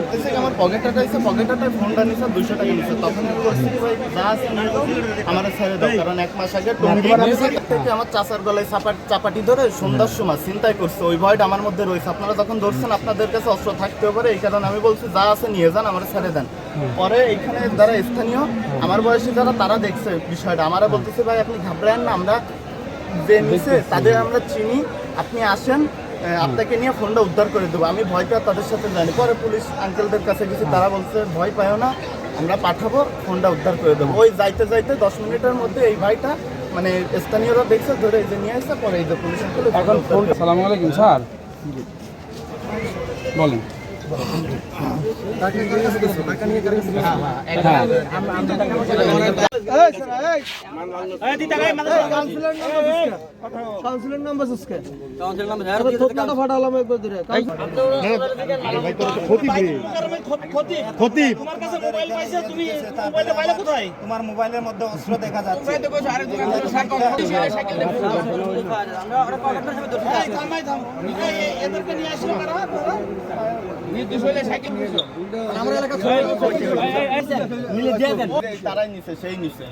করতেছে আমার পকেটটা এসে পকেটটায় ফোনটা নিছে দুশো টাকা নিছে। তখন আমি বলছি ভাই যা আছে আমার ছেড়ে দাও। কারণ এক মাস আগে থেকে আমার চাচার গলায় চাপা চাপাটি ধরে সন্ধ্যার সময় চিন্তাই করছে ওই ভয়টা আমার মধ্যে রয়েছে। আপনারা যখন ধরছেন আপনাদের কাছে অস্ত্র থাকতেও পারে এই কারণে আমি বলছি যা আছে নিয়ে যান আমার ছেড়ে দেন। পরে এইখানে যারা স্থানীয় আমার বয়সী যারা তারা দেখছে বিষয়টা। আমারা বলতেছে ভাই আপনি ঘাবড়ায়েন না আমরা যে নিছে তাদের আমরা চিনি আপনি আসেন আপনাকে নিয়ে ফোনটা উদ্ধার করে দেবো। আমি ভয়টা তাদের সাথে জানি পরে পুলিশ আঙ্কেলদের কাছে গেছি তারা বলছে ভয় পায় না আমরা পাঠাবো ফোনটা উদ্ধার করে দেবো। ওই যাইতে যাইতে দশ মিনিটের মধ্যে এই ভাইটা মানে স্থানীয়রা দেখছে ধরে এই যে নিয়ে আসছে পরে এই যে পুলিশ আঙ্কেল এখন ফোন সালাম আলাইকুম স্যার। বলেন। তোমার মোবাইলের মধ্যে অস্ত্র দেখা যাচ্ছে এই থামাই এলাকা? তারাই নিছে সেই নিছে